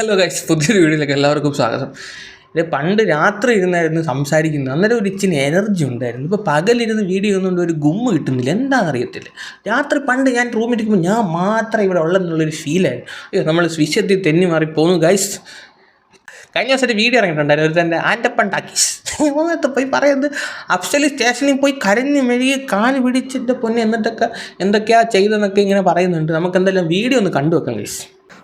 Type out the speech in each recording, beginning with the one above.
Hello guys പുതിയൊരു വീഡിയോയിലേക്ക് എല്ലാവർക്കും സ്വാഗതം. ഇത് പണ്ട് രാത്രി ഇരുന്നായിരുന്നു സംസാരിക്കുന്നത്. അന്നേരം ഒരു ഇച്ചിരി എനർജി ഉണ്ടായിരുന്നു. ഇപ്പോൾ പകലിരുന്ന് വീഡിയോ ഒന്നുകൊണ്ട് ഒരു ഗുമ്മ കിട്ടുന്നില്ല. എന്താണെന്ന് അറിയത്തില്ല. രാത്രി പണ്ട് ഞാൻ റൂമിലിരിക്കുമ്പോൾ ഞാൻ മാത്രം ഇവിടെ ഉള്ളതെന്നുള്ളൊരു ഫീലായിരുന്നു അയ്യോ നമ്മൾ സ്വിശത്തിൽ തെന്നി മാറി പോന്നു ഗൈസ്. കഴിഞ്ഞ ദിവസം ഒരു വീഡിയോ ഇറങ്ങിയിട്ടുണ്ടായിരുന്നു. ഒരു തന്നെ ആന്റപ്പൻ ടാക്കീസ്. അങ്ങനത്തെ പോയി പറയുന്നത് അഫ്സലി സ്റ്റേഷനിൽ പോയി കരഞ്ഞ് മെഴുകി കാൽ പിടിച്ചിട്ട് പൊന്നെ എന്നിട്ടൊക്കെ എന്തൊക്കെയാ ചെയ്തതെന്നൊക്കെ ഇങ്ങനെ പറയുന്നുണ്ട്. നമുക്ക് എന്തായാലും വീഡിയോ ഒന്ന് കണ്ടു വെക്കാം ഗൈസ്.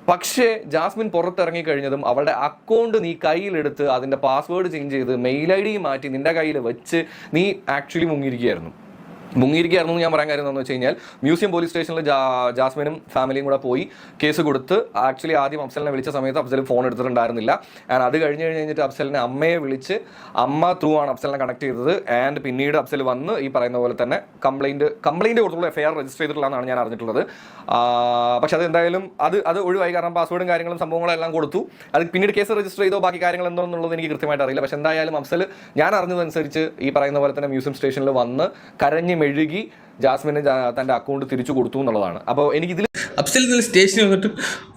പക്ഷേ ജാസ്മിൻ പുറത്തിറങ്ങി കഴിഞ്ഞതും അവളുടെ അക്കൗണ്ട് നീ കയ്യിലെടുത്ത് അതിന്റെ പാസ്വേഡ് ചേഞ്ച് ചെയ്ത് മെയിൽ ഐ ഡി മാറ്റി നിന്റെ കയ്യിൽ വെച്ച് നീ ആക്ച്വലി മുങ്ങിയിരിക്കുകയായിരുന്നു. മുങ്ങിയിരിക്കുകയായിരുന്നു ഞാൻ പറയാൻ കാര്യം എന്താണെന്ന് വെച്ച് കഴിഞ്ഞാൽ മ്യൂസിയം പോലീസ് സ്റ്റേഷനിൽ ജാസ്മിനും ഫാമിലിയും കൂടെ പോയി കേസ് കൊടുത്ത് ആക്ച്വലി ആദ്യം അഫ്സലിനെ വിളിച്ച സമയത്ത് അഫ്സൽ ഫോൺ എടുത്തിട്ടുണ്ടായിരുന്നില്ല. ആൻഡ് അത് കഴിഞ്ഞ് കഴിഞ്ഞ് കഴിഞ്ഞിട്ട് അഫ്സലിനെ അമ്മയെ വിളിച്ച് അമ്മ ത്രൂ ആണ് അഫ്സലിനെ കണക്ട് ചെയ്തത്. ആൻഡ് പിന്നീട് അഫ്സൽ വന്ന് ഈ പറയുന്ന പോലെ തന്നെ കംപ്ലൈന്റ് കംപ്ലൈന്റ് കൊടുത്തുള്ള എഫ് ഐ ആർ രജിസ്റ്റർ ചെയ്തിട്ടുള്ളതാണ് ഞാൻ അറിഞ്ഞിട്ടുള്ളത്. പക്ഷേ പക്ഷെ അത് എന്തായാലും അത് അത് ഒഴിവായി. കാരണം പാസ്വേഡും കാര്യങ്ങളും സംഭവങ്ങളും എല്ലാം കൊടുത്തു. അത് പിന്നീട് കേസ് രജിസ്റ്റർ ചെയ്തോ ബാക്കി കാര്യങ്ങൾ എന്തോ എന്നുള്ളത് എനിക്ക് കൃത്യമായിട്ട് അറിയില്ല. പക്ഷെ എന്തായാലും അഫ്സൽ ഞാൻ അറിഞ്ഞതനുസരിച്ച് ഈ പറയുന്ന പോലെ തന്നെ മ്യൂസിയം സ്റ്റേഷനിൽ വന്ന് കരഞ്ഞ് മെഴുകി ജാസ്മിന് ജാസ്മിനെ തന്റെ അക്കൗണ്ട് തിരിച്ചു കൊടുത്തു എന്നുള്ളതാണ്. അപ്പോൾ എനിക്ക് ഇതിൽ അഫ്സൽ നിന്ന് സ്റ്റേഷനിൽ വന്നിട്ട്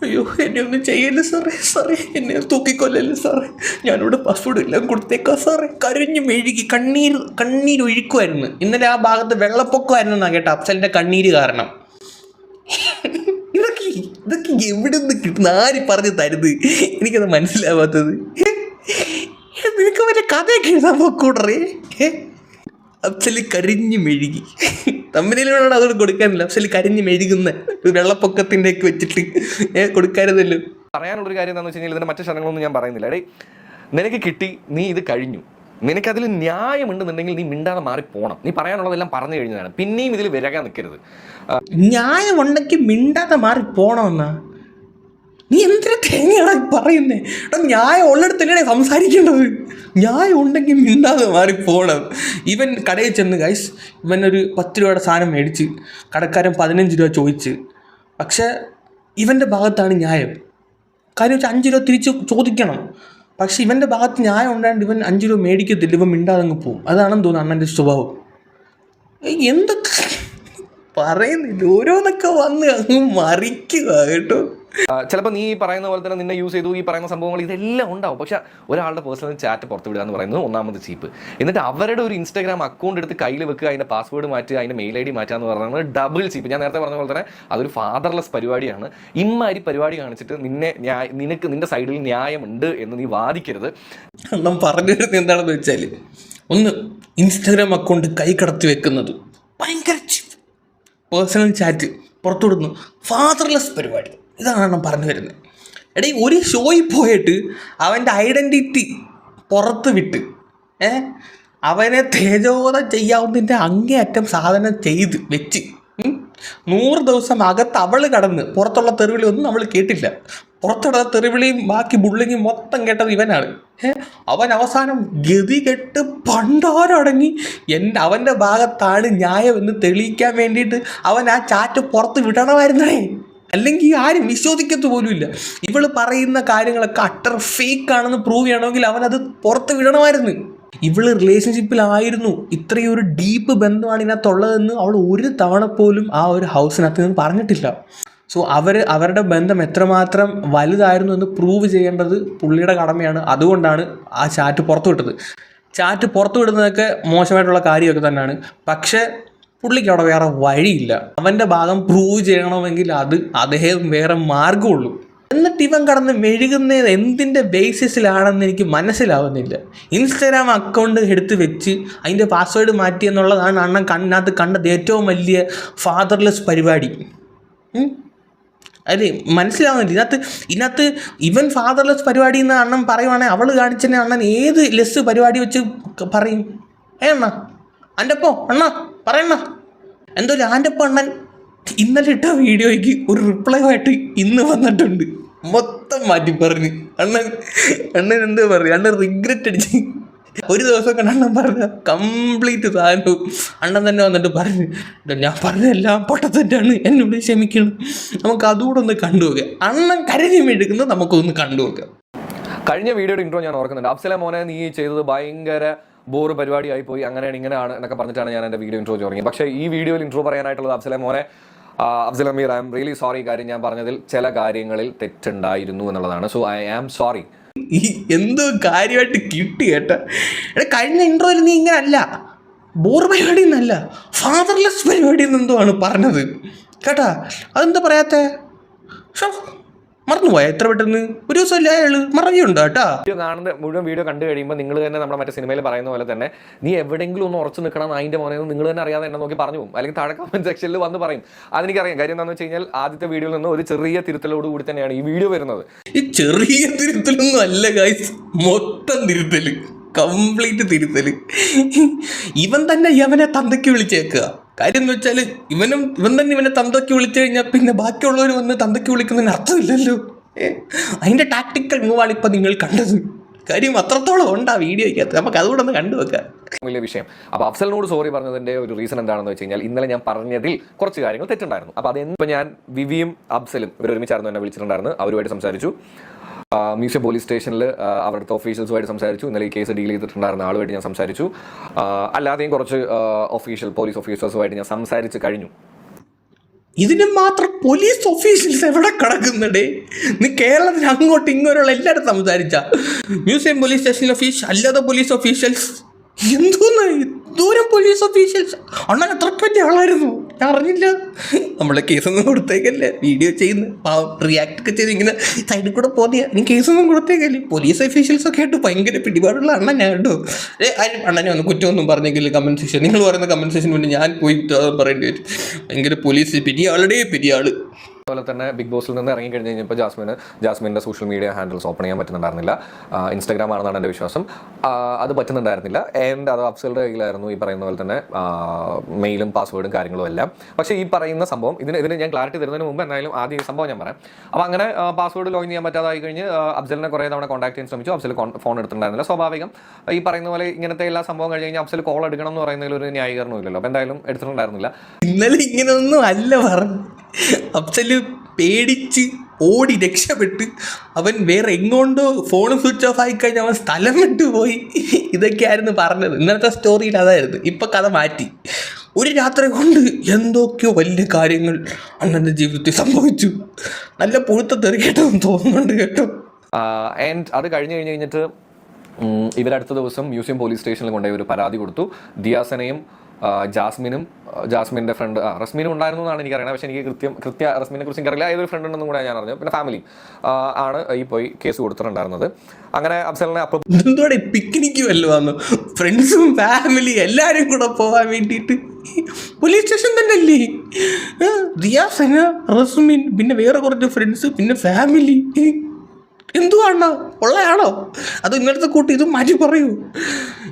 അയ്യോ എന്നെ ഒന്നും ചെയ്യല്ലേ സാറേ സാറേ എന്നെ തൂക്കിക്കൊല്ലല്ലേ സാറേ. ഞാനിവിടെ പാസ്പോർട്ട് എല്ലാം കൊടുത്തേക്കാ സാറേ. കരഞ്ഞു മെഴുകി കണ്ണീർ ഒഴുക്കുമായിരുന്നു ഇന്നലെ ആ ഭാഗത്ത് വെള്ളപ്പൊക്കമായിരുന്നു എന്നാ കേട്ടോ അഫ്സലിന്റെ കണ്ണീര് കാരണം. ഇതൊക്കെ ഇതൊക്കെ എവിടെ നിന്ന് കിട്ടുന്ന? ആര് പറഞ്ഞു തരുത്? എനിക്കത് മനസ്സിലാവാത്തത്. നിനക്ക് വല്ല കഥയൊക്കെ എഴുതാൻ പോക്കൂടറേ? അഫ്സൽ കരിഞ്ഞു മെഴുകി. തമ്മിലാണ് അതുകൊണ്ട് കൊടുക്കാനില്ല. അഫ്സൽ കരിഞ്ഞു മെഴുകുന്ന. ഒരു വെള്ളപ്പൊക്കത്തിന്റെ ഒക്കെ വെച്ചിട്ട്. ഏ കൊടുക്കാരുതല്ലോ പറയാനുള്ളൊരു കാര്യം എന്താണെന്ന് വെച്ച് കഴിഞ്ഞാൽ ഇതിന്റെ മറ്റു സ്ഥലങ്ങളൊന്നും ഞാൻ പറയുന്നില്ല. എടേ നിനക്ക് കിട്ടി നീ ഇത് കഴിഞ്ഞു. നിനക്കതിൽ ന്യായമുണ്ടെന്നുണ്ടെങ്കിൽ നീ മിണ്ടാതെ മാറി പോകണം നീ പറയാനുള്ളതെല്ലാം പറഞ്ഞു കഴിഞ്ഞതാണ്. പിന്നെയും ഇതിൽ വിരകാൻ നിൽക്കരുത്. ന്യായമുണ്ടെങ്കിൽ മിണ്ടാതെ മാറി പോണമെന്നാ നീ എന്തിനാ തേങ്ങയാണ് പറയുന്നേ? എടാ ന്യായം തന്നെയാണ് സംസാരിക്കേണ്ടത്? ന്യായം ഉണ്ടെങ്കിൽ മിണ്ടാതെ മാറി പോകണം ഇവൻ കടയിൽ ചെന്ന് ഗൈസ് ഇവൻ ഒരു പത്ത് രൂപയുടെ സാധനം മേടിച്ച് കടക്കാരൻ പതിനഞ്ച് രൂപ ചോദിച്ച്. പക്ഷേ ഇവന്റെ ഭാഗത്താണ് ന്യായം. കാര്യം വെച്ചാൽ അഞ്ച് രൂപ തിരിച്ച് ചോദിക്കണം. പക്ഷെ ഇവന്റെ ഭാഗത്ത് ന്യായം ഉണ്ടായിട്ട് ഇവൻ അഞ്ച് രൂപ മേടിക്കത്തില്ല. ഇവൻ മിണ്ടാതെ അങ്ങ് പോകും. അതാണെന്ന് തോന്നുന്നു അണ്ണന്റെ സ്വഭാവം. എന്തൊക്കെ? പറയുന്നില്ല. ഓരോന്നൊക്കെ വന്ന് അങ്ങ് മറിക്കുക കേട്ടോ. ചിലപ്പോൾ നീ പറയുന്ന പോലെ തന്നെ നിന്നെ യൂസ് ചെയ്തു ഈ പറയുന്ന സംഭവങ്ങൾ ഇതെല്ലാം ഉണ്ടാവും. പക്ഷെ ഒരാളുടെ പേഴ്സണൽ ചാറ്റ് പുറത്ത് വിടുക എന്ന് പറയുന്നത് ഒന്നാമത് ചീപ്പ് എന്നിട്ട് അവരുടെ ഒരു ഇൻസ്റ്റാഗ്രാം അക്കൗണ്ട് എടുത്ത് കയ്യിൽ വെക്കുക അതിന്റെ പാസ്വേഡ് മാറ്റുക അതിന്റെ മെയിൽ ഐ ഡി മാറ്റുക എന്ന് പറയുന്നത് ഡബിൾ ചീപ്പ് ഞാൻ നേരത്തെ പറഞ്ഞ പോലെ തന്നെ അതൊരു ഫാദർലെസ് പരിപാടിയാണ്. ഇമ്മാരി പരിപാടി കാണിച്ചിട്ട് നിന്നെ നിനക്ക് നിന്റെ സൈഡിൽ ന്യായമുണ്ട് എന്ന് നീ വാദിക്കരുത്. നാം പറഞ്ഞു വരുന്നത് എന്താണെന്ന് വെച്ചാൽ ഒന്ന് ഇൻസ്റ്റാഗ്രാം അക്കൗണ്ട് കൈ കടത്തി വെക്കുന്നത് ഭയങ്കര പേഴ്സണൽ ചാറ്റ് പുറത്തുവിടുന്നു. ഫാദർലെസ് പരിപാടി. ഇതാണ് പറഞ്ഞു വരുന്നത്. എടീ ഒരു ഷോയിൽ പോയിട്ട് അവന്റെ ഐഡന്റിറ്റി പുറത്ത് വിട്ട് ഏ അവനെ തേജോധം ചെയ്യാവുന്നതിന്റെ അങ്ങേയറ്റം സാധനം ചെയ്ത് വെച്ച്. നൂറ് ദിവസം അകത്ത് അവൾ കടന്ന് പുറത്തുള്ള തെറിവിളി ഒന്നും അവൾ കേട്ടില്ല. പുറത്തുള്ള തെറിവിളിയും ബാക്കി ബുള്ളിങ്ങും മൊത്തം കേട്ടത് ഇവനാണ്. അവൻ അവസാനം ഗതി കെട്ട് പണ്ടാരടങ്ങി എന്റെ അവന്റെ ഭാഗത്താണ് ന്യായം എന്ന് തെളിയിക്കാൻ വേണ്ടിയിട്ട് അവൻ ആ ചാറ്റ് പുറത്ത് വിടണമായിരുന്നേ. അല്ലെങ്കിൽ ആരും വിശ്വസിക്കത്ത് പോലുമില്ല ഇവൾ പറയുന്ന കാര്യങ്ങളൊക്കെ അട്ടർ ഫേക്ക് ആണെന്ന് പ്രൂവ് ചെയ്യണമെങ്കിൽ അവനത് പുറത്ത് വിടണമായിരുന്നു. ഇവൾ റിലേഷൻഷിപ്പിലായിരുന്നു ഇത്രയും ഒരു ഡീപ്പ് ബന്ധമാണ് ഇതിനകത്തുള്ളതെന്ന് അവൾ ഒരു തവണ പോലും ആ ഒരു ഹൗസിനകത്ത് നിന്ന് പറഞ്ഞിട്ടില്ല. സോ അവർ അവരുടെ ബന്ധം എത്രമാത്രം വലുതായിരുന്നു എന്ന് പ്രൂവ് ചെയ്യേണ്ടത് പുള്ളിയുടെ കടമയാണ്. അതുകൊണ്ടാണ് ആ ചാറ്റ് പുറത്തു വിട്ടത് ചാറ്റ് പുറത്തു വിടുന്നതൊക്കെ മോശമായിട്ടുള്ള കാര്യമൊക്കെ തന്നെയാണ്. പക്ഷേ പുള്ളിക്ക് അവിടെ വേറെ വഴിയില്ല. അവന്റെ ഭാഗം പ്രൂവ് ചെയ്യണമെങ്കിൽ അത് അദ്ദേഹം വേറെ മാർഗമുള്ളൂ എന്നിട്ട് ഇവൻ കടന്ന് മെഴുകുന്നത് എന്തിന്റെ ബേസിസിലാണെന്ന് എനിക്ക് മനസ്സിലാവുന്നില്ല. ഇൻസ്റ്റാഗ്രാം അക്കൗണ്ട് എടുത്ത് വെച്ച് അതിന്റെ പാസ്വേഡ് മാറ്റി എന്നുള്ളതാണ് അണ്ണൻ കണ്ണിനകത്ത് കണ്ടത് ഏറ്റവും വലിയ ഫാദർലെസ് പരിപാടി? അല്ലേ? മനസ്സിലാവുന്നില്ല. ഇതിനകത്ത് ഇതിനകത്ത് ഇവൻ ഫാദർലെസ് പരിപാടി എന്ന് അണ്ണൻ പറയുവാണെങ്കിൽ അവൾ കാണിച്ചതിനെ അണ്ണൻ ഏത് ലെസ് പരിപാടി വെച്ച് പറയും? ഏ അണ്ണ? അന്റെപ്പോ അണ്ണ? പറയണ്ണ. എന്തോ ലാന്റെ അണ്ണൻ ഇന്നലെ ഇട്ട വീഡിയോയ്ക്ക് ഒരു റിപ്ലൈ ആയിട്ട് ഇന്ന് വന്നിട്ടുണ്ട്. മൊത്തം മാറ്റി പറഞ്ഞു. അണ്ണൻ അണ്ണൻ എന്താ പറയുക അണ്ണൻ റിഗ്രറ്റ് അടിച്ച്. ഒരു ദിവസം കണ്ട അണ്ണൻ പറഞ്ഞ കംപ്ലീറ്റ് സാധനവും അണ്ണൻ തന്നെ വന്നിട്ട് പറഞ്ഞു. ഞാൻ ഞാൻ പറഞ്ഞതെല്ലാം പൊട്ടത്തെറ്റാണ്. എന്നോട് ക്ഷമിക്കണം. നമുക്ക് അതുകൂടെ ഒന്ന് കണ്ടുപോകാം അണ്ണൻ കരുതി മെഴുകുന്നത് നമുക്കൊന്ന് കണ്ടുപോകാം കഴിഞ്ഞ വീഡിയോയുടെ ഇൻട്രോ ഞാൻ ഓർക്കുന്നുണ്ട്. അഫ്സല മോനെ നീ ചെയ്തത് ഭയങ്കര ബോർ പരിപാടിയായി പോയി അങ്ങനെയാണ് ഇങ്ങനെയാണ് എന്നൊക്കെ പറഞ്ഞിട്ടാണ് ഞാൻ എന്റെ വീഡിയോ ഇൻട്രോ തുടങ്ങിയത്. പക്ഷേ ഈ വീഡിയോയിൽ ഇൻട്രോ പറയാനായിട്ടുള്ളത് അഫ്സലെ മോനെ Afsal Ameer I am really sorry കാര്യം ഞാൻ പറഞ്ഞതിൽ ചില കാര്യങ്ങളിൽ തെറ്റുണ്ടായിരുന്നു എന്നുള്ളതാണ്. സോ ഐ ആം സോറി ഈ എന്തോ കാര്യമായിട്ട് കിട്ടി കേട്ടാ കഴിഞ്ഞ ഇൻട്രോയിൽ നീ ഇങ്ങനെ അല്ല ബോർ പരിപാടി എന്നല്ല ഫാദർലെസ് പരിപാടി എന്നെന്തോ ആണ് പറഞ്ഞത്? കേട്ടാ അതെന്താ പറയാത്തേ? മറന്നുപോയ? എത്ര പെട്ടെന്ന്? ഒരു ദിവസമല്ലേ അയാൾ മറവിയുണ്ട് കേട്ടാ? വീഡിയോ കാണുന്ന മുഴുവൻ വീഡിയോ കണ്ടു കഴിയുമ്പോൾ നിങ്ങൾ തന്നെ നമ്മുടെ മറ്റേ സിനിമയിൽ പറയുന്ന പോലെ തന്നെ നീ എവിടെങ്കിലും ഒന്ന് ഉറച്ചു നിൽക്കണം അതിന്റെ മോനെ നിങ്ങൾ തന്നെ അറിയാതെ എന്നെ നോക്കി പറഞ്ഞു പോകും. അല്ലെങ്കിൽ താഴെ കമന്റ് സെക്ഷനിൽ വന്ന് പറയും. അതെനിക്കറിയാം. കാര്യം എന്താണെന്ന് വെച്ച് കഴിഞ്ഞാൽ ആദ്യത്തെ വീഡിയോയിൽ നിന്ന് ഒരു ചെറിയ തിരുത്തലോട് കൂടി തന്നെയാണ് ഈ വീഡിയോ വരുന്നത്. ഈ ചെറിയ തിരുത്തലൊന്നും അല്ല ഗായ്സ് മൊത്തം തിരുത്തൽ. കംപ്ലീറ്റ് തിരുത്തൽ. ഇവൻ തന്നെ ഇവനെ തന്തയ്ക്ക് വിളിച്ചേക്കുക. കാര്യം എന്ന് വെച്ചാൽ ഇവനും ഇവൻ തന്നെ ഇവനെ തന്തയ്ക്ക് വിളിച്ചു കഴിഞ്ഞാൽ പിന്നെ ബാക്കിയുള്ളവർ വന്ന് തന്തയ്ക്ക് വിളിക്കുന്നതിന് അർത്ഥമില്ലല്ലോ. അതിന്റെ ടാക്ടിക്കൽ മൂവാണ് ഇപ്പം നിങ്ങൾ കണ്ടത്. കാര്യം അത്രത്തോളം ഉണ്ട് ആ വീഡിയോയ്ക്കകത്ത്? നമുക്ക് അതുകൂടെ ഒന്ന് കണ്ടുവെക്കാം വലിയ വിഷയം. അപ്പോൾ അഫ്സലിനോട് സോറി പറഞ്ഞതിന്റെ ഒരു റീസൺ എന്താണെന്ന് വെച്ച് കഴിഞ്ഞാൽ ഇന്നലെ ഞാൻ പറഞ്ഞതിൽ കുറച്ച് കാര്യങ്ങൾ തെറ്റുണ്ടായിരുന്നു. അപ്പോൾ അത് ഞാൻ വിവിയും അഫ്സലും ഇവർ ഒരുമിച്ചായിരുന്നു എന്നെ വിളിച്ചിട്ടുണ്ടായിരുന്നു. അവരുമായിട്ട് സംസാരിച്ചു. മ്യൂസിയം പോലീസ് സ്റ്റേഷനിൽ അവിടുത്തെ ഓഫീഷ്യൽസുമായിട്ട് സംസാരിച്ചു. ഇന്നലെ ഈ കേസ് ഡീൽ ചെയ്തിട്ടുണ്ടായിരുന്ന ആളുമായിട്ട് ഞാൻ സംസാരിച്ചു. അല്ലാതെയും കുറച്ച് ഒഫീഷ്യൽ പോലീസ് ഓഫീസേഴ്സുമായിട്ട് ഞാൻ സംസാരിച്ച് കഴിഞ്ഞു. ഇതിന് മാത്രം പോലീസ് ഓഫീഷ്യൽസ് എവിടെ കിടക്കുന്നുണ്ടേ നീ കേരളത്തിൽ അങ്ങോട്ടും ഇങ്ങോട്ടുള്ള എല്ലാവരും സംസാരിച്ച. മ്യൂസിയം പോലീസ് സ്റ്റേഷനിലെ ഓഫീസ് അല്ലാതെ പോലീസ് ഓഫീഷ്യൽസ് എന്തോന്ന് ദൂരം പോലീസ് ഓഫീഷ്യൽസ് അണ്ണൻ അത്രയ്ക്ക് വലിയ ആളായിരുന്നു. ഞാൻ അറിഞ്ഞില്ല. നമ്മളെ കേസൊന്നും കൊടുത്തേക്കല്ലേ. വീഡിയോ ചെയ്യുന്ന. പാവം റിയാക്ട് ഒക്കെ ചെയ്ത് ഇങ്ങനെ സൈഡിൽ കൂടെ പോതിയ ഇനി കേസൊന്നും കൊടുത്തേക്കല്ലേ. പോലീസ് ഓഫീഷ്യൽസ് ഒക്കെ ആയിട്ട് ഭയങ്കര പിടിപാടുള്ള അണ്ണൻ ഞാൻ കേട്ടോ. ഏ ആരും? അണ്ണനെ ഒന്ന് കുറ്റമൊന്നും പറഞ്ഞെങ്കിൽ കമ്പൻസേഷൻ നിങ്ങൾ പറയുന്ന കമ്പൻസേഷൻ വേണ്ടി ഞാൻ പോയി പറയേണ്ടി വരും. ഭയങ്കര പോലീസ് പെരിയ ആളുടെ അതുപോലെ തന്നെ ബിഗ് ബോസിൽ നിന്ന് ഇറങ്ങി കഴിഞ്ഞ് കഴിഞ്ഞപ്പോൾ ജാസ്മിന് ജാസ്മിന്റെ സോഷ്യൽ മീഡിയ ഹാൻഡിൽസ് ഓപ്പൺ ചെയ്യാൻ പറ്റുന്നുണ്ടായിരുന്നില്ല. ഇൻസ്റ്റാഗ്രാം ആണെന്നാണ് എന്റെ വിശ്വാസം. അത് പറ്റുന്നുണ്ടായിരുന്നില്ല. ആൻഡ് അത് അഫ്സലുടെ കയ്യിലായിരുന്നു ഈ പറയുന്ന പോലെ തന്നെ മെയിലും പാസ്വേഡും കാര്യങ്ങളും എല്ലാം. പക്ഷേ ഈ പറയുന്ന സംഭവം ഇതിന് ഇതിന് ഞാൻ ക്ലാരിറ്റി തരുന്നതിന് മുമ്പ് എന്തായാലും ആദ്യം ഈ സംഭവം ഞാൻ പറയാം. അപ്പോൾ അങ്ങനെ പാസ്വേഡ് ലോഗിൻ ചെയ്യാൻ പറ്റാതായി കഴിഞ്ഞ് അഫ്സലിനെ കുറേ തവണ കോൺടാക്ട് ചെയ്യാൻ ശ്രമിച്ചു. അഫ്സൽ ഫോൺ എടുത്തിട്ടുണ്ടായിരുന്നില്ല. സ്വാഭാവികം ഈ പറയുന്ന പോലെ ഇങ്ങനത്തെ എല്ലാ സംഭവം കഴിഞ്ഞ് കഴിഞ്ഞാൽ അഫ്സൽ കോൾ എടുക്കണം എന്ന് പറയുന്നതിൽ ഒരു ന്യായീകരണമില്ലല്ലോ അപ്പോൾ എന്തായാലും എടുത്തിട്ടുണ്ടായിരുന്നില്ല. ഇന്നലെ ഇങ്ങനെയൊന്നും അല്ല പറഞ്ഞു. അഫ്സൽ പേടിച്ച് ഓടി രക്ഷപ്പെട്ട് അവൻ വേറെ എങ്ങോണ്ടോ ഫോൺ സ്വിച്ച് ഓഫ് ആയി കഴിഞ്ഞ് അവൻ സ്ഥലം വിട്ടു പോയി ഇതൊക്കെയായിരുന്നു പറഞ്ഞത്. ഇന്നത്തെ സ്റ്റോറിയിൽ അതായിരുന്നു. ഇപ്പം കഥ മാറ്റി. ഒരു രാത്രി കൊണ്ട് എന്തൊക്കെയോ വലിയ കാര്യങ്ങൾ അണ്ണന്റെ ജീവിതത്തിൽ സംഭവിച്ചു. നല്ല പുഴുത്ത തെറി കേട്ടെന്ന് തോന്നുന്നുണ്ട് കേട്ടോ. ആൻഡ് അത് കഴിഞ്ഞ് കഴിഞ്ഞ് കഴിഞ്ഞിട്ട് ഇവരടുത്ത ദിവസം മ്യൂസിയം പോലീസ് സ്റ്റേഷനിൽ കൊണ്ടുപോയി ഒരു പരാതി കൊടുത്തു. ദിയാസനയും ജാസ്മിനും ജാസ്മിന്റെ ഫ്രണ്ട് ആ റസ്മിനും ഉണ്ടായിരുന്നു എന്നാണ് എനിക്കറിയണത്. പക്ഷേ എനിക്ക് കൃത്യം കൃത്യ റസ്മിനെ കുറിച്ച് എനിക്കറിയില്ല. ഏതൊരു ഫ്രണ്ട് ഉണ്ടെന്നും കൂടെ ഞാൻ അറിഞ്ഞു. പിന്നെ ഫാമിലി ആണ് ഈ പോയി കേസ് കൊടുത്തിട്ടുണ്ടായിരുന്നത്. അങ്ങനെ അഫ്സലിനെ അപ്പം പിക്നിക്ക് വല്ലതും ഫ്രണ്ട്സും ഫാമിലി എല്ലാവരും കൂടെ പോകാൻ വേണ്ടിയിട്ട്. പോലീസ് സ്റ്റേഷൻ തന്നെ അല്ലേ റിയാസന റസ്മിൻ പിന്നെ വേറെ കുറച്ച് ഫ്രണ്ട്സ് പിന്നെ ഫാമിലി എന്തുവാണോ? ഉള്ളയാണോ അത് ഇന്നലത്തെ കൂട്ടി ഇത് മാറ്റി പറയൂ.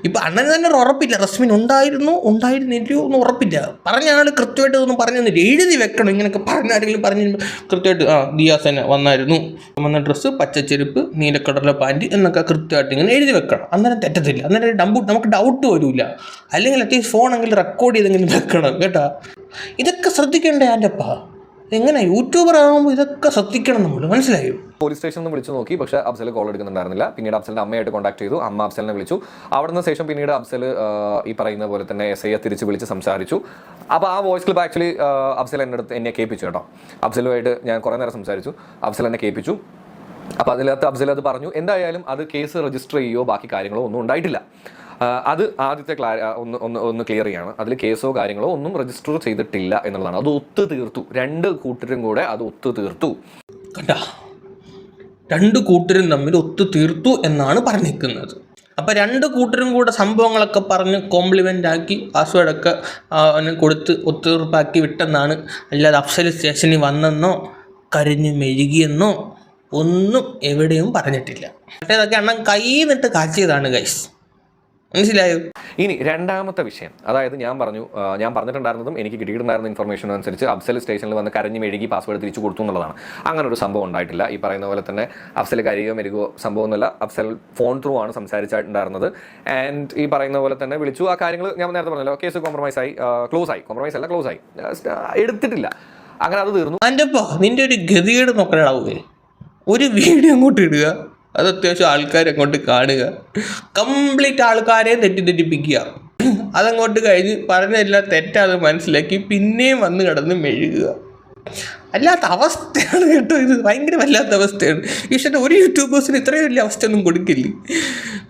ഇപ്പം അണ്ണന് തന്നെ ഒരു ഉറപ്പില്ല. റസ്മിൻ ഉണ്ടായിരുന്നു ഉണ്ടായിരുന്നില്ലയോ ഒന്നും ഉറപ്പില്ല. പറഞ്ഞ ആൾ കൃത്യമായിട്ട് ഒന്നും പറഞ്ഞു തന്നില്ല എഴുതി വെക്കണം. ഇങ്ങനെയൊക്കെ പറഞ്ഞ ആരെങ്കിലും പറഞ്ഞു കൃത്യമായിട്ട് ആ ദിയാസന വന്നായിരുന്നു. വന്ന ഡ്രസ്സ് പച്ചച്ചെരുപ്പ് നീലക്കടല പാന്റ് എന്നൊക്കെ കൃത്യമായിട്ട് ഇങ്ങനെ എഴുതി വെക്കണം. അന്നേരം തെറ്റത്തില്ല. അന്നേരം ഡമ്പ് നമുക്ക് ഡൗട്ട് വരില്ല അല്ലെങ്കിൽ അത്യാവശ്യം ഫോണെങ്കിലും റെക്കോർഡ് ചെയ്തെങ്കിലും വെക്കണം. കേട്ടോ? ഇതൊക്കെ ശ്രദ്ധിക്കേണ്ടേ എന്റെ അപ്പ എങ്ങനെ യൂട്യൂബർ ആകുമ്പോൾ ഇതൊക്കെ ശ്രദ്ധിക്കണം നമ്മൾ മനസ്സിലായി? പോലീസ് സ്റ്റേഷനിൽ നിന്ന് വിളിച്ചു നോക്കി പക്ഷേ അബ്സൽ കോൾ എടുക്കുന്നുണ്ടായിരുന്നില്ല. പിന്നീട് അബ്സലിന്റെ അമ്മയായിട്ട് കോൺടാക്ട് ചെയ്തു. അമ്മ അബ്സലിനെ വിളിച്ചു. അവിടുന്ന് ശേഷം പിന്നീട് അബ്സൽ ഈ പറയുന്ന പോലെ തന്നെ എസ് ഐയെ തിരിച്ച് വിളിച്ച് സംസാരിച്ചു. അപ്പോൾ ആ വോയിസ് ക്ലിപ്പ് ആക്ച്വലി അഫ്സൽ എന്റെ അടുത്ത് എന്നെ കേൾപ്പിച്ചു കേട്ടോ. അഫ്സലുമായിട്ട് ഞാൻ കുറേ നേരം സംസാരിച്ചു. അഫ്സൽ എന്നെ കേൾപ്പിച്ചു. അപ്പോൾ അതിനകത്ത് അഫ്സൽ അത് പറഞ്ഞു എന്തായാലും അത് കേസ് രജിസ്റ്റർ ചെയ്യുകയോ ബാക്കി കാര്യങ്ങളോ ഒന്നും ഉണ്ടായിട്ടില്ല. അത് ആദ്യത്തെ ക്ലാരി ഒന്ന് ഒന്ന് ഒന്ന് ക്ലിയർ ചെയ്യാണ്. അതിൽ കേസോ കാര്യങ്ങളോ ഒന്നും രജിസ്റ്റർ ചെയ്തിട്ടില്ല എന്നുള്ളതാണ്. അത് ഒത്തു തീർത്തു. രണ്ട് കൂട്ടരും കൂടെ അത് ഒത്തു തീർത്തു. രണ്ട് കൂട്ടരും തമ്മിൽ ഒത്തു തീർത്തു എന്നാണ് പറഞ്ഞിരിക്കുന്നത്. അപ്പം രണ്ട് കൂട്ടരും കൂടെ സംഭവങ്ങളൊക്കെ പറഞ്ഞ് കോംപ്ലിമെന്റ് ആക്കി പാസ്വേഡൊക്കെ അവന് കൊടുത്ത് ഒത്തുതീർപ്പാക്കി വിട്ടെന്നാണ് അല്ലാതെ അഫ്സൽ സ്റ്റേഷനിൽ വന്നെന്നോ കരിഞ്ഞു മെഴുകിയെന്നോ ഒന്നും എവിടെയും പറഞ്ഞിട്ടില്ല. മറ്റേതൊക്കെ അണ്ണൻ കൈ നിട്ട് കാച്ചിയതാണ് ഗൈസ് മനസ്സിലായോ? ഇനി രണ്ടാമത്തെ വിഷയം. അതായത് ഞാൻ പറഞ്ഞു ഞാൻ പറഞ്ഞിട്ടുണ്ടായിരുന്നതും എനിക്ക് കിട്ടിയിട്ടുണ്ടായിരുന്ന ഇൻഫർമേഷൻ അനുസരിച്ച് അഫ്സൽ സ്റ്റേഷനിൽ വന്ന് കരഞ്ഞു മെഴുകി പാസ്വേഡ് തിരിച്ചു കൊടുത്തു എന്നുള്ളതാണ്. അങ്ങനെ ഒരു സംഭവം ഉണ്ടായിട്ടില്ല. ഈ പറയുന്ന പോലെ തന്നെ അഫ്സൽ കരയോ മെരുകോ സംഭവമൊന്നുമില്ല അഫ്സൽ ഫോൺ ത്രൂ ആണ് സംസാരിച്ചിട്ടുണ്ടായിരുന്നത്. ആൻഡ് ഈ പറയുന്ന പോലെ തന്നെ വിളിച്ചു. ആ കാര്യങ്ങൾ ഞാൻ നേരത്തെ പറഞ്ഞല്ലോ കേസ് കോംപ്രമൈസ് ആയി ക്ലോസ് ആയി. കോംപ്രമൈസ് അല്ല ക്ലോസ് ആയി. എടുത്തിട്ടില്ല. അങ്ങനെ അത് തീർന്നു. അതിന്റെ നിന്റെ ഒരു ഗതികേട് നോക്കണാവേ ഒരു വീഡിയോ അങ്ങോട്ട് ഇടുക. അത് അത്യാവശ്യം ആൾക്കാർ അങ്ങോട്ട് കാണുക. കംപ്ലീറ്റ് ആൾക്കാരെ തെറ്റിദ്ധരിപ്പിക്കുക. അതങ്ങോട്ട് കഴിഞ്ഞ് പറഞ്ഞതെല്ലാം തെറ്റാത് മനസ്സിലാക്കി പിന്നെയും വന്ന് കിടന്ന് മെഴുകുക. അല്ലാത്ത അവസ്ഥയാണ് കേട്ടോ ഇത്. ഭയങ്കര വല്ലാത്ത അവസ്ഥയാണ്. ഈശ്വരൻ ഒരു യൂട്യൂബേഴ്സിന് ഇത്രയും വലിയ അവസ്ഥയൊന്നും കൊടുക്കില്ല?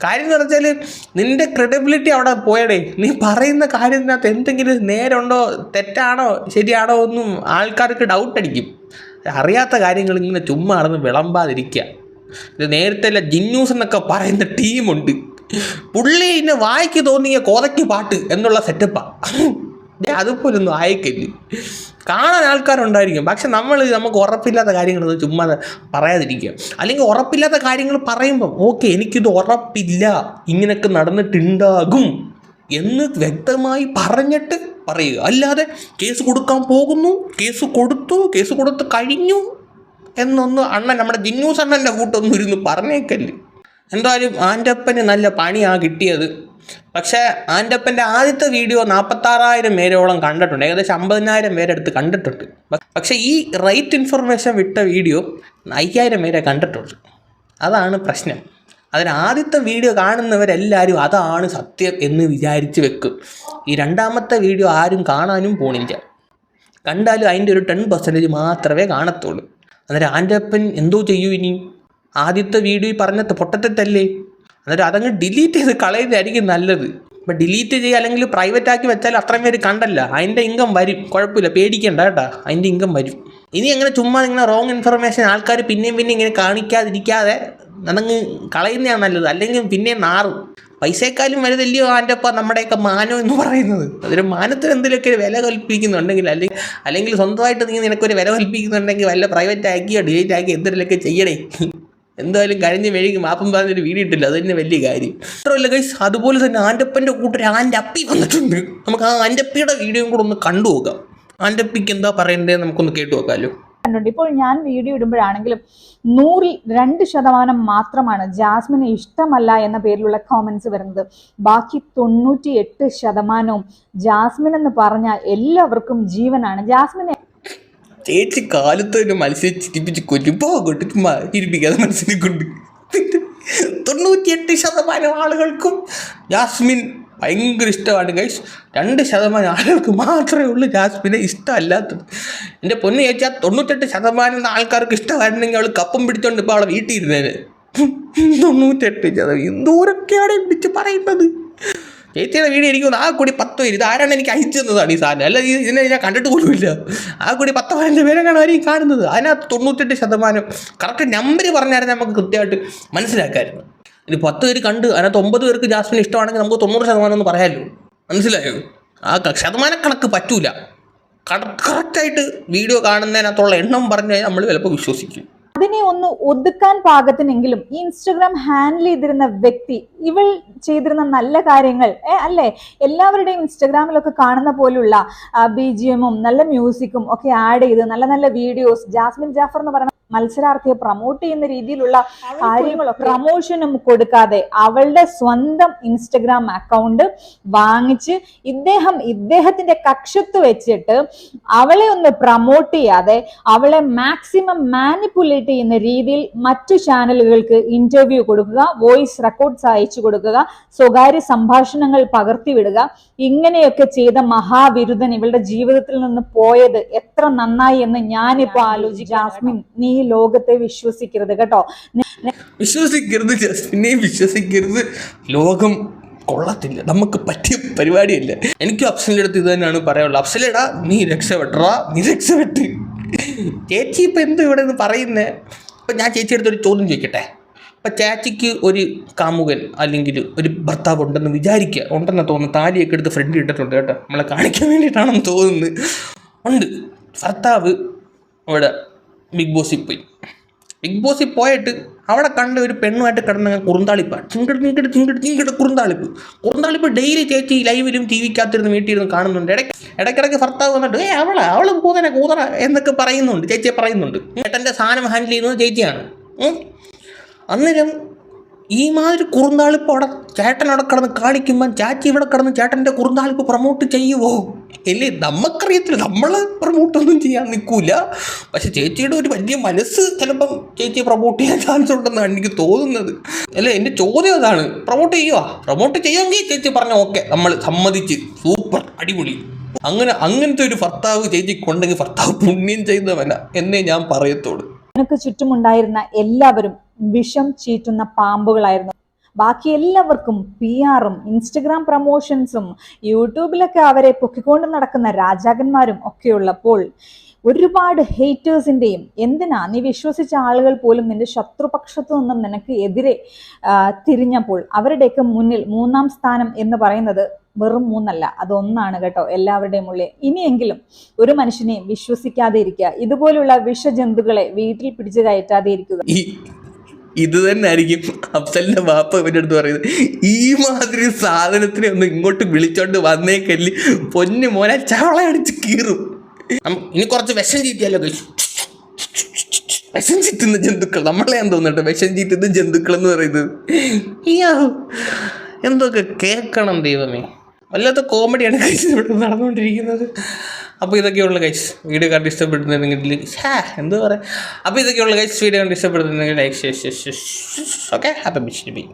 കാര്യം എന്ന് പറഞ്ഞാൽ നിന്റെ ക്രെഡിബിലിറ്റി അവിടെ പോയടേ. നീ പറയുന്ന കാര്യത്തിനകത്ത് എന്തെങ്കിലും നേരുണ്ടോ തെറ്റാണോ ശരിയാണോ ഒന്നും ആൾക്കാർക്ക് ഡൗട്ട് അടിക്കും. അറിയാത്ത കാര്യങ്ങൾ ഇങ്ങനെ ചുമ്മാ നടന്ന് വിളമ്പാതിരിക്കുക. ഇത് നേരത്തെ അല്ല ജിന്നൂസ് എന്നൊക്കെ പറയുന്ന ടീമുണ്ട്. പുള്ളി ഇന്നെ വായിക്ക് തോന്നിയ കോതയ്ക്ക് പാട്ട് എന്നുള്ള സെറ്റപ്പാണ് അതുപോലൊന്നും ആയിക്കില്ല കാണാൻ ആൾക്കാരുണ്ടായിരിക്കും. പക്ഷെ നമ്മൾ നമുക്ക് ഉറപ്പില്ലാത്ത കാര്യങ്ങൾ ചുമ്മാ പറയാതിരിക്കുക. അല്ലെങ്കിൽ ഉറപ്പില്ലാത്ത കാര്യങ്ങൾ പറയുമ്പം ഓക്കെ എനിക്കിത് ഉറപ്പില്ല. ഇങ്ങനെയൊക്കെ നടന്നിട്ടുണ്ടാകും. എന്ന് വ്യക്തമായി പറഞ്ഞിട്ട് പറയുക. അല്ലാതെ കേസ് കൊടുക്കാൻ പോകുന്നു കേസ് കൊടുത്തു കേസ് കൊടുത്ത് കഴിഞ്ഞു. എന്നൊന്ന് അണ്ണൻ നമ്മുടെ ജിന്നൂസ് അണ്ണന്റെ കൂട്ടൊന്നും ഇരുന്ന് പറഞ്ഞേക്കല്ല്. എന്തായാലും ആന്റപ്പന് നല്ല പണിയാണ് കിട്ടിയത്. പക്ഷേ ആന്റപ്പന്റെ ആദ്യത്തെ വീഡിയോ നാൽപ്പത്താറായിരം പേരോളം കണ്ടിട്ടുണ്ട്. ഏകദേശം അമ്പതിനായിരം പേരെടുത്ത് കണ്ടിട്ടുണ്ട്. പക്ഷേ ഈ റൈറ്റ് ഇൻഫർമേഷൻ വിട്ട വീഡിയോ അയ്യായിരം പേരെ കണ്ടിട്ടുണ്ട്. അതാണ് പ്രശ്നം. അതിന് ആദ്യത്തെ വീഡിയോ കാണുന്നവരെല്ലാവരും അതാണ് സത്യം എന്ന് വിചാരിച്ച് വെക്കും. ഈ രണ്ടാമത്തെ വീഡിയോ ആരും കാണാനും പോണില്ല. കണ്ടാലും അതിന്റെ ഒരു ടെൻ പെർസെന്റേജ് മാത്രമേ കാണത്തുള്ളൂ. അന്നേരം ആന്റപ്പൻ എന്തോ ചെയ്യൂ ഇനി? ആദ്യത്തെ വീഡിയോ ഈ പറഞ്ഞ പൊട്ടത്തെറ്റല്ലേ? അന്നേരം അതങ്ങ് ഡിലീറ്റ് ചെയ്ത് കളയുന്നതായിരിക്കും നല്ലത്. അപ്പം ഡിലീറ്റ് ചെയ്യുക അല്ലെങ്കിൽ പ്രൈവറ്റ് ആക്കി വെച്ചാൽ അത്രയും പേര് കണ്ടല്ല. അതിന്റെ ഇൻകം വരും. കുഴപ്പമില്ല. പേടിക്കണ്ട കേട്ടാ. അതിന്റെ ഇൻകം വരും. ഇനി അങ്ങനെ ചുമ്മാ ഇങ്ങനെ റോങ് ഇൻഫർമേഷൻ ആൾക്കാർ പിന്നെയും പിന്നെയും ഇങ്ങനെ കാണിക്കാതിരിക്കാതെ അതങ്ങ് കളയുന്നതാണ് നല്ലത്. അല്ലെങ്കിൽ പിന്നെയും നാറും. പൈസയെക്കാളും വലുതല്ലയോ ആന്റെ ഒപ്പം നമ്മുടെയൊക്കെ മാനം എന്ന് പറയുന്നത്? അതൊരു മാനത്തിന് എന്തെങ്കിലുമൊക്കെ ഒരു വില കൽപ്പിക്കുന്നുണ്ടെങ്കിൽ അല്ലെങ്കിൽ അല്ലെങ്കിൽ സ്വന്തമായിട്ട് നീ നിനക്കൊരു വില കൽപ്പിക്കുന്നുണ്ടെങ്കിൽ വല്ല പ്രൈവറ്റ് ആക്കിയോ ഡിലീറ്റ് ആക്കി എന്തെങ്കിലുമൊക്കെ ചെയ്യണേ. എന്തായാലും കഴിഞ്ഞ മെഴുകി മാപ്പം പറഞ്ഞൊരു വീഡിയോ ഇട്ടില്ല. അത് തന്നെ വലിയ കാര്യം. മാത്രമല്ല ഗൈസ് അതുപോലെ തന്നെ ആന്റപ്പന്റെ കൂട്ടർ ആന്റെ അപ്പി വന്നിട്ടുണ്ട്. നമുക്ക് ആ ആന്റപ്പിയുടെ വീഡിയോയും കൂടെ ഒന്ന് കണ്ടു നോക്കാം ആന്റപ്പിക്ക് എന്താ പറയണ്ടേ നമുക്കൊന്ന് കേട്ടു നോക്കാമല്ലോ കണ്ടിട്ടുണ്ട്. ഇപ്പോൾ ഞാൻ വീഡിയോ ഇടുമ്പോഴാണെങ്കിലും നൂറിൽ രണ്ട് ശതമാനം മാത്രമാണ് ജാസ്മിന് ഇഷ്ടമല്ല എന്ന പേരിലുള്ള കോമൻസ് വരുന്നത്. ബാക്കി തൊണ്ണൂറ്റി എട്ട് ശതമാനവും ജാസ്മിൻ എന്ന് പറഞ്ഞാൽ എല്ലാവർക്കും ജീവനാണ്. ജാസ്മിനെ ചേച്ചി കാലത്ത് തന്നെ മത്സരിച്ച് ചിരിപ്പിച്ച് കൊല്ലുമ്പോൾ അങ്ങോട്ട് ചുമ്മാ ചിരിപ്പിക്കാതെ മനസ്സിനെ കൊണ്ട്. ശതമാനം ആളുകൾക്കും ജാസ്മിൻ ഭയങ്കര ഇഷ്ടമാണ് ഗൈസ് രണ്ട് ശതമാനം ആളുകൾക്ക് മാത്രമേ ഉള്ളൂ ജാസ്മിനെ ഇഷ്ടമല്ലാത്തത്. എന്റെ പൊന്ന് ചോദിച്ചാൽ തൊണ്ണൂറ്റെട്ട് ശതമാനം ആൾക്കാർക്ക് ഇഷ്ടമായിരുന്നെങ്കിൽ അവൾ കപ്പം പിടിച്ചോണ്ട് ഇപ്പോൾ അവളെ വീട്ടിൽ ഇരുന്നേന്. തൊണ്ണൂറ്റെട്ട് ശതമാനം. എന്തോരൊക്കെയാണ് പിടിച്ച് പറയുന്നത്? ചേച്ചിയുടെ വീഡിയോ എനിക്ക് ആ കൂടി പത്ത് പേര് ഇത് ആരാണ് എനിക്ക് അയച്ചു തന്നതാണ് ഈ സാധനം. അല്ല ഇതിനെ ഞാൻ കണ്ടിട്ട് പോലുമില്ല. ആ കൂടി പത്ത് പതിനഞ്ച് പേരാണ് ആരെയും കാണുന്നത്. അതിനകത്ത് തൊണ്ണൂറ്റെട്ട് ശതമാനം. കറക്റ്റ് നമ്പർ പറഞ്ഞായിരുന്നു നമുക്ക് കൃത്യമായിട്ട് മനസ്സിലാക്കാമായിരുന്നു. ഇത് പത്ത് പേര് കണ്ട് അതിനകത്ത് ഒമ്പത് പേർക്ക് ജാസ്മിൻ ഇഷ്ടമാണെങ്കിൽ നമുക്ക് തൊണ്ണൂറ് ശതമാനം എന്ന് പറയാമല്ലോ. മനസ്സിലായോ? ആ ശതമാന കണക്ക് പറ്റൂല. കറക്റ്റായിട്ട് വീഡിയോ കാണുന്നതിനകത്തുള്ള എണ്ണം പറഞ്ഞു കഴിഞ്ഞാൽ നമ്മൾ ചിലപ്പോൾ വിശ്വസിക്കും. അതിനെ ഒന്ന് ഒതുക്കാൻ പാകത്തിനെങ്കിലും ഈ ഇൻസ്റ്റഗ്രാം ഹാൻഡിൽ ചെയ്തിരുന്ന വ്യക്തി ഇവൾ ചെയ്തിരുന്ന നല്ല കാര്യങ്ങൾ അല്ലേ? എല്ലാവരുടെയും ഇൻസ്റ്റഗ്രാമിലൊക്കെ കാണുന്ന പോലുള്ള ബി ജി എമ്മും നല്ല മ്യൂസിക്കും ഒക്കെ ആഡ് ചെയ്ത് നല്ല നല്ല വീഡിയോസ് ജാസ്മിൻ ജാഫർ എന്ന് പറയുന്ന മത്സരാർത്ഥിയെ പ്രൊമോട്ട് ചെയ്യുന്ന രീതിയിലുള്ള കാര്യങ്ങളൊക്കെ പ്രമോഷനും കൊടുക്കാതെ അവളുടെ സ്വന്തം ഇൻസ്റ്റഗ്രാം അക്കൗണ്ട് വാങ്ങിച്ച് ഇദ്ദേഹം ഇദ്ദേഹത്തിന്റെ കക്ഷത്ത് വെച്ചിട്ട് അവളെ ഒന്ന് പ്രൊമോട്ട് ചെയ്യാതെ അവളെ മാക്സിമം മാനിപ്പുലേറ്റ് ചെയ്യുന്ന രീതിയിൽ മറ്റു ചാനലുകൾക്ക് ഇന്റർവ്യൂ കൊടുക്കുക വോയിസ് റെക്കോർഡ്സ് അയച്ചു കൊടുക്കുക സ്വകാര്യ സംഭാഷണങ്ങൾ പകർത്തിവിടുക ഇങ്ങനെയൊക്കെ ചെയ്ത മഹാവിരുദ്ധൻ ഇവളുടെ ജീവിതത്തിൽ നിന്ന് പോയത് എത്ര നന്നായി എന്ന് ഞാനിപ്പോ ആലോചിക്കും ജാസ്മിൻ നീ ഈ ലോകത്തെ വിശ്വസിക്കരുത് കേട്ടോ. വിശ്വസിക്കരുത് ജസ്റ്റിനെയും വിശ്വസിക്കരുത്. ലോകം കൊള്ളത്തില്ല. നമുക്ക് പറ്റിയ പരിപാടിയല്ല? എനിക്ക് അഫ്സലിന്റെ അടുത്ത് ഇത് തന്നെയാണ് പറയാനുള്ളത്. അഫ്സലേടാ നീ രക്ഷപ്പെട്ടറാ നീ രക്ഷപ്പെട്ട്. ചേച്ചി ഇപ്പം എന്ത് ഇവിടെ നിന്ന് പറയുന്നേ? ഇപ്പം ഞാൻ ചേച്ചിയുടെ ഒരു ചോദ്യം ചോദിക്കട്ടെ? ഇപ്പം ചേച്ചിക്ക് ഒരു കാമുകൻ അല്ലെങ്കിൽ ഒരു ഭർത്താവ് ഉണ്ടെന്ന് വിചാരിക്കുക. ഉണ്ടെന്ന് തോന്നുന്നു. താലിയൊക്കെ എടുത്ത് ഫ്രണ്ട് ഇട്ടിട്ടുണ്ട് കേട്ടോ. നമ്മളെ കാണിക്കാൻ വേണ്ടിയിട്ടാണെന്ന് തോന്നുന്നത് ഉണ്ട്. ഭർത്താവ് ഇവിടെ ബിഗ് ബോസിൽ പോയി. ബിഗ് ബോസിൽ പോയിട്ട് അവിടെ കണ്ട ഒരു പെണ്ണുമായിട്ട് കിടന്ന കുറുന്താളിപ്പാണ് ചിങ്കിട്ട് ചിങ്കിട്ട് ചിങ്കിട്ട് ചിങ്കിട്ട് കുറുന്താളിപ്പ്. കുറുന്താളിപ്പ് ഡെയിലി ചേച്ചി ലൈവിലും ടി വിക്കകത്തിരുന്ന് വീട്ടിലിരുന്ന് കാണുന്നുണ്ട്. ഇടയ്ക്ക് ഇടയ്ക്കിടയ്ക്ക് ഭർത്താവ് വന്നിട്ട് ഏ അവളെ അവൾ കൂതന കൂതറ എന്നൊക്കെ പറയുന്നുണ്ട്. ചേച്ചിയെ പറയുന്നുണ്ട്. ഏട്ടന്റെ സാധനം ഹാൻഡിൽ ചെയ്യുന്നത് ചേച്ചിയാണ്. അന്നേരം ഈ മാതിരി കുറുന്താളിപ്പ് അവിടെ ചേട്ടൻ അവിടെ കിടന്ന് കാണിക്കുമ്പം ചാച്ചി ഇവിടെ കിടന്ന് ചേട്ടന്റെ കുറുന്താളിപ്പ് പ്രൊമോട്ട് ചെയ്യുമോ ഇല്ലേ നമുക്കറിയത്തില്ല നമ്മൾ പ്രൊമോട്ടൊന്നും ചെയ്യാൻ നിൽക്കില്ല പക്ഷെ ചേച്ചിയുടെ ഒരു വലിയ മനസ്സ് ചിലപ്പം ചേച്ചിയെ പ്രൊമോട്ട് ചെയ്യാൻ ചാൻസ് ഉണ്ടെന്നാണ് എനിക്ക് തോന്നുന്നത്. അല്ലേ എന്റെ ചോദ്യം അതാണ്. പ്രൊമോട്ട് ചെയ്യുക പ്രൊമോട്ട് ചെയ്യാമെങ്കിൽ ചേച്ചി പറഞ്ഞ ഓക്കെ നമ്മൾ സമ്മതിച്ച്. സൂപ്പർ അടിപൊളി. അങ്ങനെ അങ്ങനത്തെ ഒരു ഭർത്താവ് ചേച്ചിക്കുണ്ടെങ്കിൽ ഭർത്താവ് പുണ്യം ചെയ്തവന എന്നേ ഞാൻ പറയത്തോളൂ ചുറ്റുമുണ്ടായിരുന്ന എല്ലാവരും വിഷം ചീറ്റുന്ന പാമ്പുകളായിരുന്നു. ബാക്കി എല്ലാവർക്കും പി ആറും ഇൻസ്റ്റഗ്രാം പ്രൊമോഷൻസും യൂട്യൂബിലൊക്കെ അവരെ പൊക്കിക്കൊണ്ട് നടക്കുന്ന രാജാക്കന്മാരും ഒക്കെ ഉള്ളപ്പോൾ ഒരുപാട് ഹേറ്റേഴ്സിന്റെയും എന്തിനാ നീ വിശ്വസിച്ച ആളുകൾ പോലും നിന്റെ ശത്രുപക്ഷത്തു നിന്നും നിനക്ക് എതിരെ തിരിഞ്ഞപ്പോൾ അവരുടെയൊക്കെ മുന്നിൽ മൂന്നാം സ്ഥാനം എന്ന് പറയുന്നത് വെറും മൂന്നല്ല അതൊന്നാണ് കേട്ടോ എല്ലാവരുടെയും ഉള്ളിൽ ഇനിയെങ്കിലും ഒരു മനുഷ്യനെയും വിശ്വസിക്കാതെ ഇരിക്കുക. ഇതുപോലുള്ള വിഷജന്തുക്കളെ വീട്ടിൽ പിടിച്ചു കയറ്റാതെ ഇരിക്കുക. ഇത് തന്നെ ആയിരിക്കും അഫ്സലിന്റെ വാപ്പ ഇവന്റെ അടുത്ത് പറയുന്നത്. ഈ മാതിരി സാധനത്തിനെ ഒന്ന് ഇങ്ങോട്ട് വിളിച്ചോണ്ട് വന്നേക്കല്ലി പൊന്നു മോനെ ചവള അടിച്ച് കീറും. ഇനി കുറച്ച് വിഷം ചീറ്റിയാലോ കഴിച്ചു വിഷം ചീറ്റുന്ന ജന്തുക്കൾ. നമ്മളെ ഞാൻ തോന്നട്ടെ വിഷം ചീറ്റുന്ന ജന്തുക്കൾ എന്ന് പറയുന്നത്. എന്തൊക്കെ കേൾക്കണം ദൈവമേ. വല്ലാത്ത കോമഡിയാണ് കഴിച്ചത് ഇവിടെ നടന്നുകൊണ്ടിരിക്കുന്നത്. അപ്പോൾ ഇതൊക്കെയുള്ള കൈസ് വീഡിയോ കണ്ട് ഇഷ്ടപ്പെടുന്നുണ്ടെങ്കിൽ ഹാ എന്ത് പറയാം? അപ്പോൾ ഇതൊക്കെയുള്ള കൈസ് വീഡിയോ കണ്ട് ഇഷ്ടപ്പെടുന്നുണ്ടെങ്കിൽ ലൈക്ക് ഓക്കെ ഹാപ്പി ബി